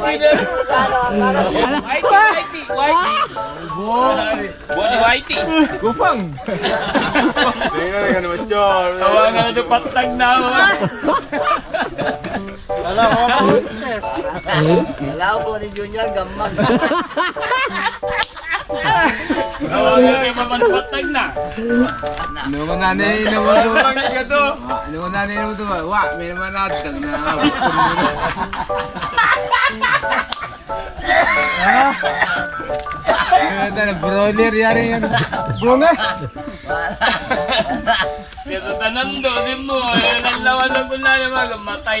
Whitey, Whitey, Whitey. Bonnie Whitey. Gupang! Tingnan ka naman, Chor. Tawagan na ito patag na ako. Wala ko ni Junior, gamag. Tawagan kayo mamanpatag na. Naman nanay naman. Ang ka to. Naman nanay naman ito. Wa, may naman natin na. Ah. Ano, brawler yari yan. Brawler? Kaya tanan do, si mo, eh, nalawan na ko na yung mga matay.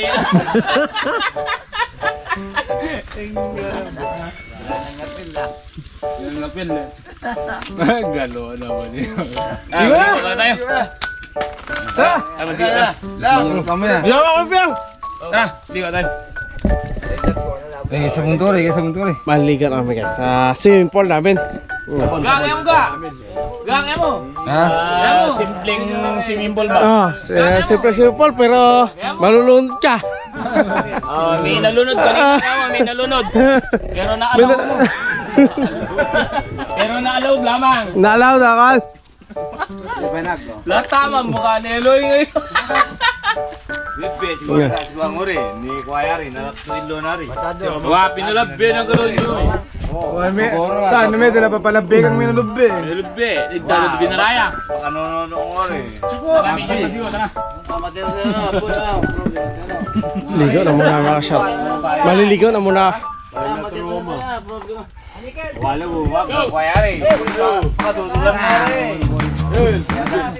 Yung lapil eh. Galo naman yun. Ah, balik na tayo. Tara! Ah, mag-isa. Ano kami na? Yawa ko piyang! Tara, di ka tayo. Eh, sa munduri, sa munduri. Maligan kami guys sa swimming pool namin. Gang, emo ka! Gang, emo! Ha? Ah, simpleng swimming pool ba? Ah, uh, simple swimming pool pero malulunod ka. Ah, may nalunod ka rin may nalunod. Pero naalaw mo. Pero naalaw lamang. Naalaw na kan. Lahat tama, mukha ni Eloy ngayon. Wah, pinulabbe ng karoon yun. Wala may, saan may dala pa pala bigang may nalubbi. Pinulabbe, igdalod binaraya. Marami dyan kasi tara. Ligo na muna mga shop. Maliligo na muna. Hindi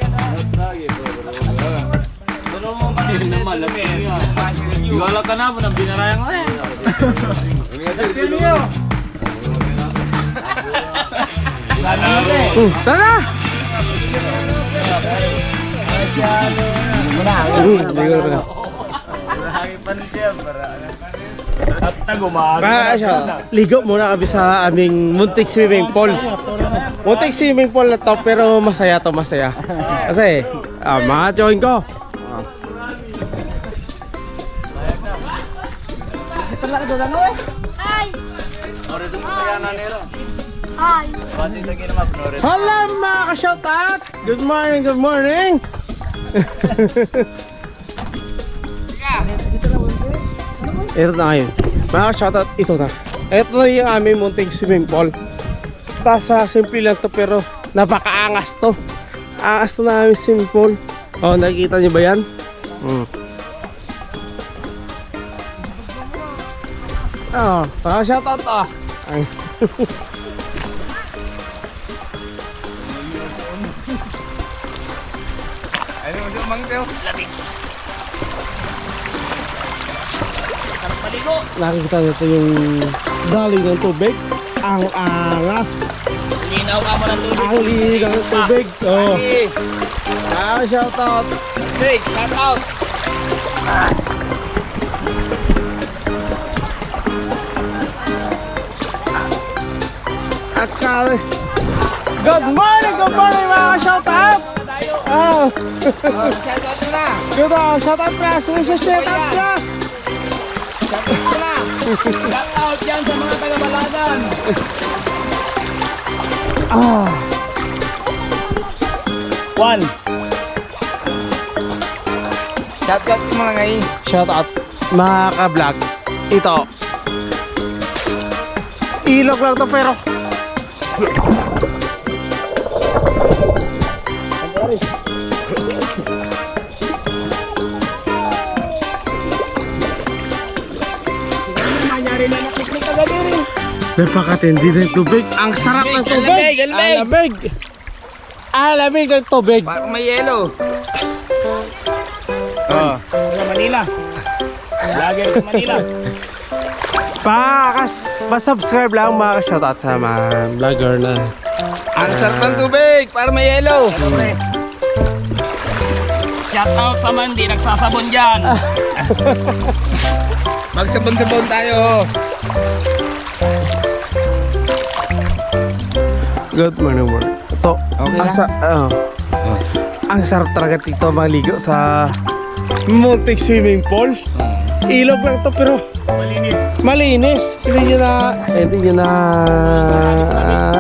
na malamig yan. Igala ka na po ng binaraya nga eh. Hmm, tara! Na muna. Tagumaga. Kaya siya, ligo muna kami sa aming muntik swimming pool. Muntik swimming pool na to pero masaya to masaya. Kasi, ah, ma-join ko. Ay. Hello mga ka-shoutout! Good morning, good morning! ito na ngayon. Mga ka-shoutout, ito na. Ito na yung aming munting swimming pool. Tapos sa simple lang to pero napakaangas to. Angas to na aming swimming pool. Oh, nakikita niyo ba yan? Hmm. Oh, mga shoutout ah. Ay. Ano, yung mangteo? nakikita nito yung daling ng tubig ang angas Linaw ka mo ng tubig. ang liig ng tubig oh. ah shout out Hey, shout out! Akali good morning good morning mga shout out oh. Shout out na! good oh, shout out na siya shout out na Shout out na! Shout out yan sa mga taga-balagan. ah one Shout out mo na ngayon. shout out mga ka-vlog ito ilog lang to pero Napakatindi ng tubig. Ang sarap ng tubig. Alamig, alamig. Alamig. Ng tubig. Parang may yellow. Oh. Sa Manila. Lagi sa Manila. Pakas, pa-subscribe lang mga shoutout sa mga vlogger na. Ang sarap ng tubig! Parang may yellow. Shout out sa mga hindi nagsasabon dyan. Magsabon-sabon tayo. Good morning, morning. Ito, Okay ang, sa, ah, ang sarap talaga dito maligo sa Muntik Swimming Pool. Ilog lang to pero Malinis. Hindi nyo na, eh, hindi nyo na,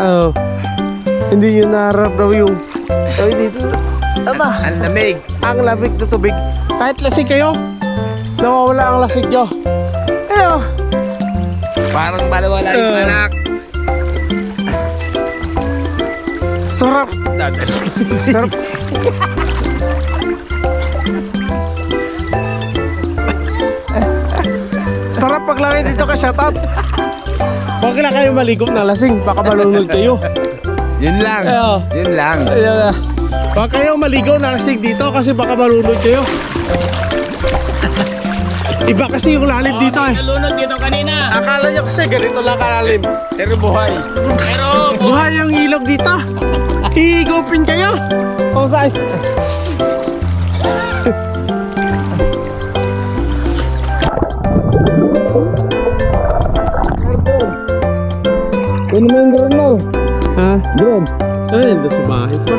oh, hindi nyo na raw yung, ay dito, aba, Ang lamig. ang lamig na tubig. Kahit lasig kayo, nawawala ang lasig nyo. Ayo, Parang balawala yung Uh. anak. sarap. sarap. sarap paglangin dito ka shoutout. Huwag na kayo maligo ng lasing, baka malunod kayo. Yun lang. Ayo. Yun lang. Ayan na. Huwag kayo maligo ng lasing dito kasi baka malunod kayo. Iba kasi yung lalim dito eh. Nalunod dito kanina. Akala nyo kasi ganito lang kalalim. Pero buhay. Pero Buhay ang ilog dito. Higupin kayo. O saan? Ano naman yung drone mo? Ha? Drone. Ay, hindi sa bahay pa.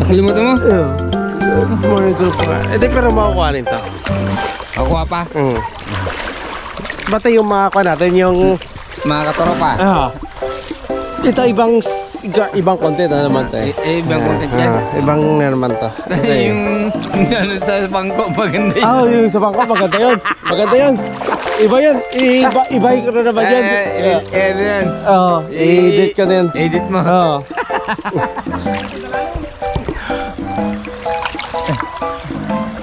Nakalimutan mo? Yeah. Morning group pa. Eh, di pero makukuha nito. Ako pa. Mm. Bata yung makakuha natin yung... Mga katoropa. Ah. Ito ibang iga- ibang content na naman to eh. Eh, eh, ibang content yan. Ah, ibang na naman to. Ito eh. yung ano sa bangko maganda yun. Ah, yung sa bangko, maganda yun. Maganda yun. Iba yun. Iba, iba ko na naman yun. Eh, eh, eh, ano yan. Oo, i-edit ko na yun. Edit mo. Oo.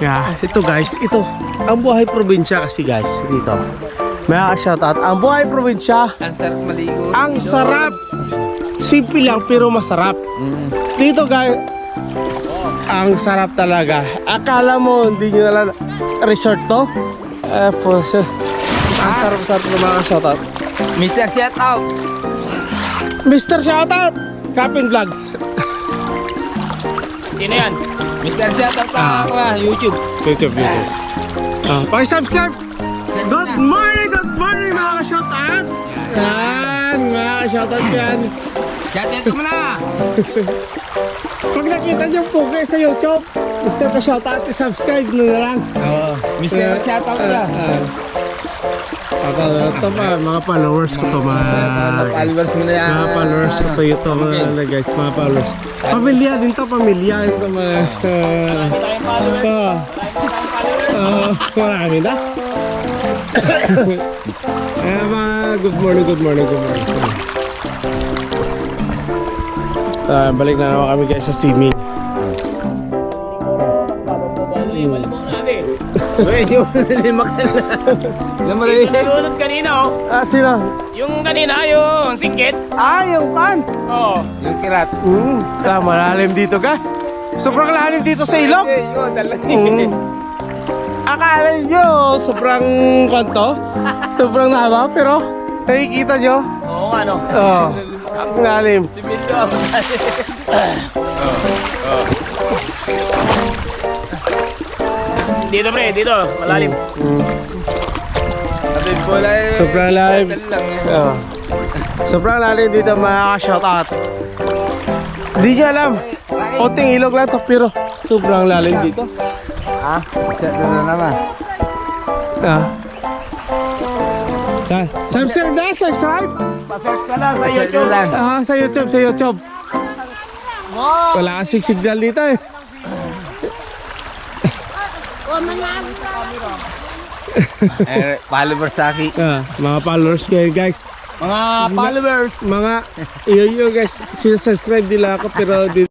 yeah, ito guys, ito. Ang buhay probinsya kasi guys, dito. May shoutout. Ang buhay probinsya, Ang sarap maligo. ang sarap. Simple lang pero masarap. Mm. Dito guys, ang sarap talaga. Akala mo hindi nyo nalang resort to? Eh, po, sir. Ang sarap-sarap ng mga shoutout. Mr. Shout Out. Mr. Shoutout! Capin Vlogs. sino yan? Mr. Shout Out pa ako ah, YouTube. YouTube, YouTube. Ah, pakisubscribe! Good morning, good morning mga ka-shoutout! Yan, mga ka-shoutout yan. Shout out mo na. Pag nakita niyo po kayo sa YouTube, Mr. ka-shoutout, i-subscribe nyo na lang. Oo. Mr. Shout Out ka. Ito pa, mga followers ko to, mga... Followers mo na yan. Mga followers ko to, ito, mga ano, guys, mga followers. Pamilya din to, pamilya. Ito, mga... Tayong followers. ito. Ah, marami na. Eh, mga good morning, good morning, good morning. Ah, balik na naman kami guys sa swimming. Mo. Uy, lima ka na. Lamari. Nalunod kanina oh. Ah, sino? Yung kanina, yung singkit. Ah, yung pan! Oo. Yung kirat. Mm, ah, malalim dito ka. Sobrang lalim dito sa ilog. Yun, dala. Mm. Akala nyo, sobrang kanto. Sobrang haba, pero nakikita nyo. Oo nga no. Oh, ang lalim. Dito pre, dito. Malalim. Mm. Sobrang lalim. Oh. Sobrang lalim dito mga ka-shoutout. Di nyo alam. Konting ilog lang to pero sobrang lalim dito. Ah, set na naman. Ah. Subscribe na, subscribe. Pasearch ka lang sa YouTube. lang. Ah, sa YouTube, sa YouTube. Wala kasing signal dito eh. Eh, followers sa akin. Ah, mga followers kayo guys. Mga followers. Mga iyo iyo guys, sinasubscribe nila ako pero di